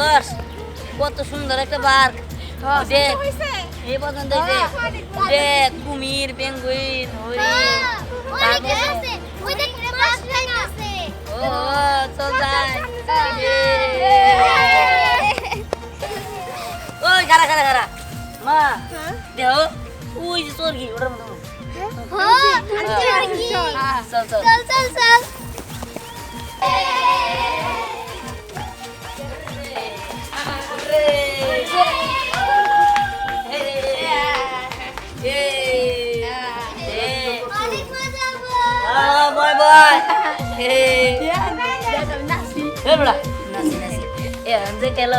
দেখছস? কত সুন্দর একটা পার্ক। দেখ এই পর্যন্ত এই যে দেখ কুমির পেঙ্গুইন হরিণ ও চল যাই। ওই খারা খারা খারা মা দেহ ওই যে চর্গি ওটার মতো। চল। চল চল চল। বয় বয় এ বড়া নাসি নাসি এ আনজে কেলা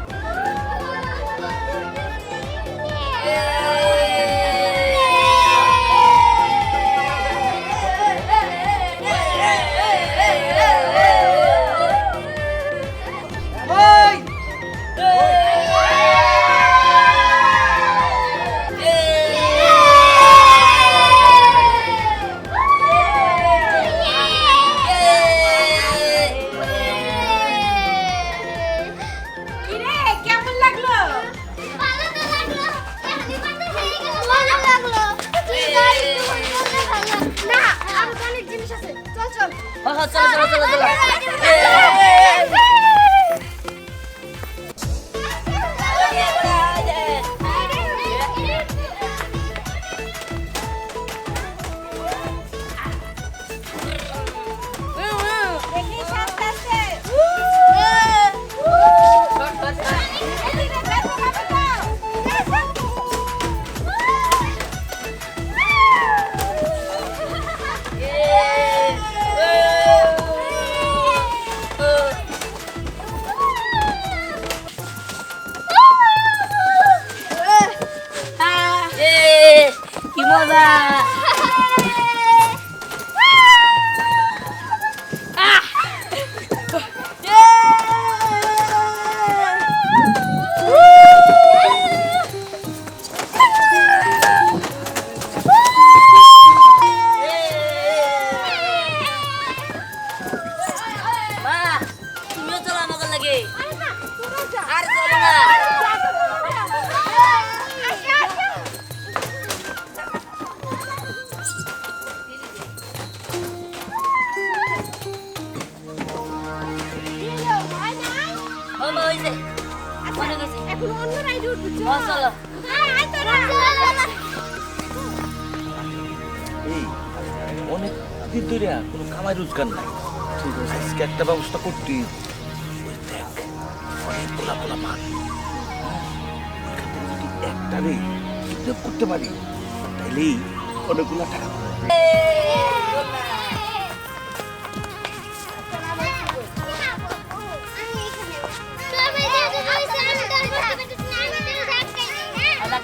এই অনেক দিন ধরে কোনো কামাই রোজগার নাই। ঠিক আছে। আজকে একটা ব্যবস্থা করতে। দেখ অনেক গোলা গোলা মাছ যদি একটা রে করতে পারি তাইলেই অনেকগুলা টাকা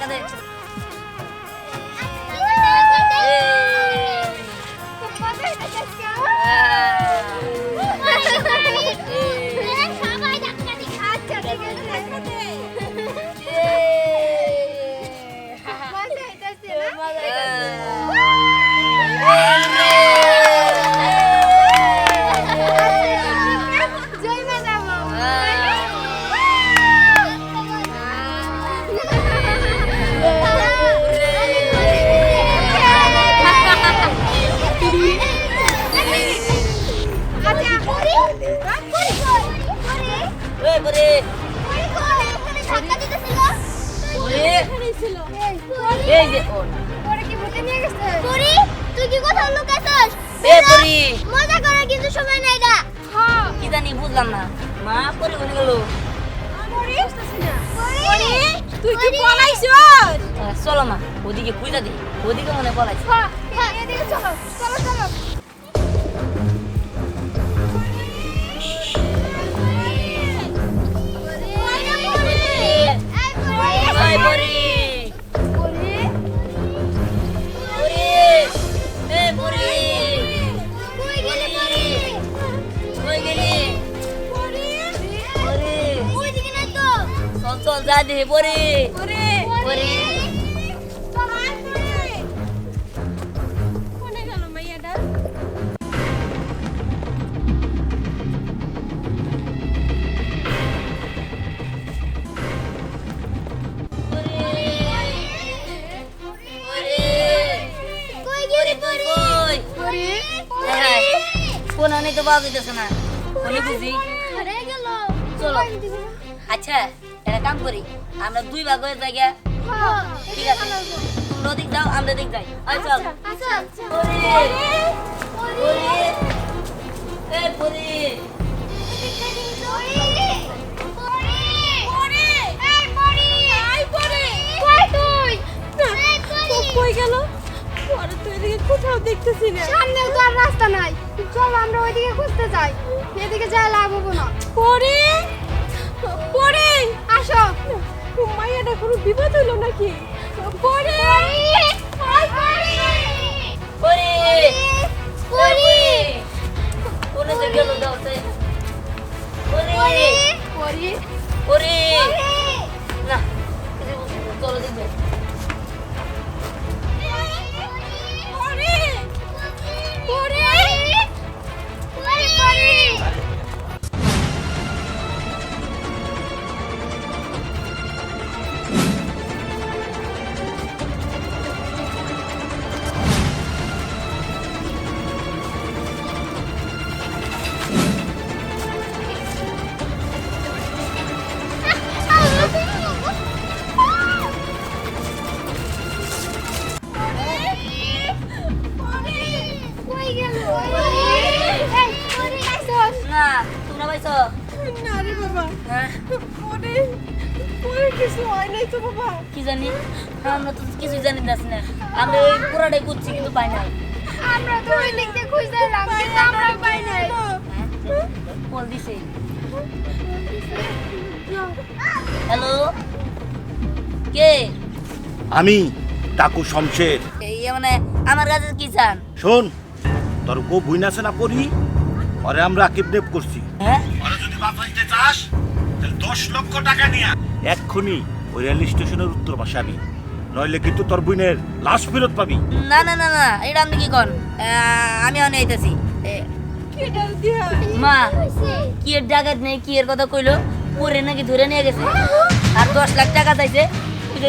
পাবো। এই যে ওর তুই কি কোথাও লুকাছস? এ পরি। মজা করার কিন্তু সময় নাই গা কি জানি বুঝলাম না। মা পরি বলে গেল? তুই কি পলাইছস? চলো মা ওদিকে খুঁজা দি। ওদিকে মনে পলাইছে। চলো চলো চলো। পরে। পরে। পরে। কোনে আনি তো পাওয়া যেতেছে না। কোনে বুঝি। চলো। আচ্ছা একটা কাম করি। আমরা দুই ভাগ হয়ে যাই ঠিক আছে। তোমরা দিক যাও আমরা দিক যাই। আচ্ছা কোথাও দেখতেছি না সামনে তো আর রাস্তা নাই চল। আমরা ওইদিকে খুঁজতে যাই এদিকে যা লাভ হব না পরে। আসো মাইয়াটা কোনো বিপদ হইল নাকি? পরে পরে পরি কোনে গেল দাও সে পরে পরি পরে না চলো দেখবে না রে বাবা। হ্যাঁ? পরে পরে কিছু হয় নাই তো বাবা। কি জানি? আমরা তো কিছু জানি না না আমরা ওই পুরাটাই করছি কিন্তু পাই নাই। আমরা তো ওই খুঁজছিলাম কিন্তু আমরা পাই নাই। বল দিছে। হ্যালো? কে? আমি টাকু শমশের। এই মানে আমার কাছে কি চান? শোন তোর কো বুইন আছে না পড়ি ওরে আমরা কিডন্যাপ করছি। হ্যাঁ? ওরে যদি বাঁচাইতে চাস তাহলে দশ লক্ষ টাকা নিয়া এক্ষুনি ওই রেল স্টেশনের উত্তর পাশে আবি নইলে কিন্তু তোর বুইনের লাশ ফেরত পাবি। না না না না এটা আপনি কি কন? আহ, আমি অনেক আইতাছি। মা কি এর ডাকাত নেই কি এর কথা কইলো? পরে নাকি ধরে নিয়ে গেছে। আর দশ লাখ টাকা চাইছে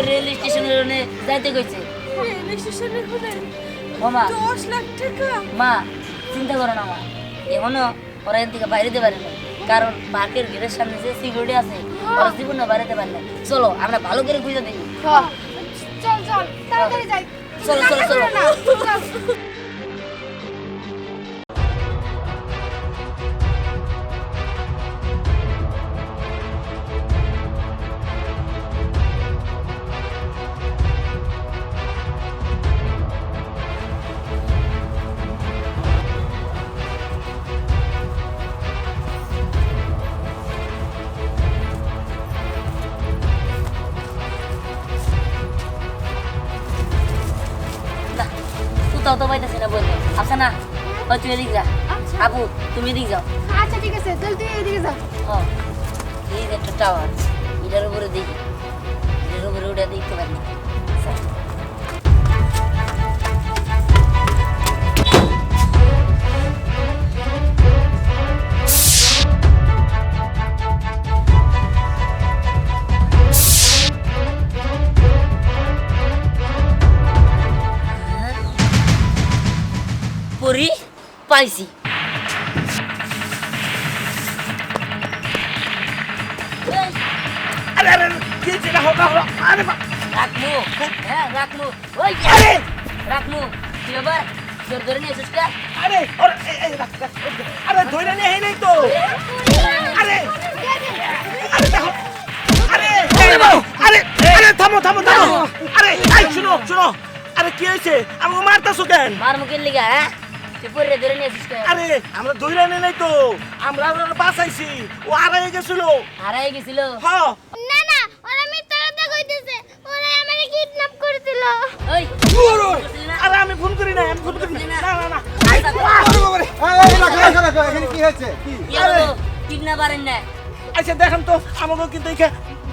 রেল স্টেশনের ওখানে যাইতে কইছে। রেল স্টেশনের কোনে মা। দশ লাখ টাকা? মা চিন্তা করো না মা। এখনও ওরা দিকে থেকে বাইরেতে পারে না। কারণ পার্কের গেটের সামনে যে সিকিউরিটি আছে ওরা জীবনে বাইরেতে পারে না। চলো আমরা ভালো করে খুঁজে দেখি। চল চল তাড়াতাড়ি যাই। চলো চলো চলো। কোথাও তো পাইতেছি না বলতে আচ্ছা না ওই তুই এদিক যা। আচ্ছা। আপু তুমি এদিক যাও। আচ্ছা ঠিক আছে চল তুই এদিকে যা। ও এই যে একটা টাওয়ার এটার উপরে দেখি। এটার উপরে উঠে দেখতে পারি পাইছি। আরে আরে কি যেটা হোক হলো আরে বা- রাখমু হ্যাঁ রাখমু। ওই আরে! রাখমু। কি ব্যাপার? জোর করে নিয়ে এসেছিস কা? আরে ওরে এই, এই, রাখ, রাখ, রাখ। আরে ধরে নিয়ে হেই নাই তো। আরে! আরে দেখো। আরে এই বাবু, আরে আরে থামো থামো থামো। আরে এই শুনো শুনো। আরে কি হয়েছে আমাকে মারতাছো কেন? মার মুখের লিগা হ্যাঁ? আরে আমরা নিয়ে নাই তো। আমরা ওরা বাঁচাইছি। ও আড়াই গেছিল। হারাই গেছিল? হ্যাঁ না না ওরা মিথ্যা কথা কইতেছে। ওরা আমারে কিডন্যাপ করেছিল। ওই আরে আমি ফোন করি না আমি ফোন করি না। না? না না আচ্ছা, কি হয়েছে? কি? কি হলো? ঠিক না পারেন না আচ্ছা দেখেন তো আমাকে কিন্তু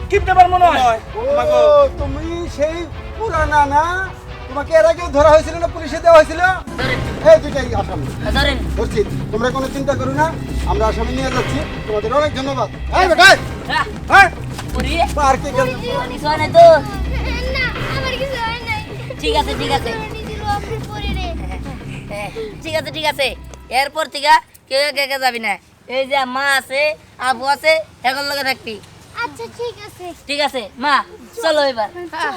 কিডন্যাপার মনে হয়। তুমি সেই পুরানা না? তোমাকে এর আগেও ধরা হয়েছিল না? পুলিশে দেওয়া হয়েছিল? এই দুইটাই আসামি। ধরছি তোমরা কোনো চিন্তা করো না আমরা আসামি নিয়ে যাচ্ছি। তোমাদের অনেক ধন্যবাদ। এই বেটা হ্যাঁ? ওরে পার্কে গেল কিছু নাই তো না আমার কিছু নাই। ঠিক আছে ঠিক আছে। হ্যাঁ, ঠিক আছে ঠিক আছে। এরপর থেকে কেউ একা একা যাবি না। এই যে মা আছে আবু আছে এখন লগে থাকবি। আচ্ছা ঠিক আছে। ঠিক আছে মা চলো এবার। আচ্ছা।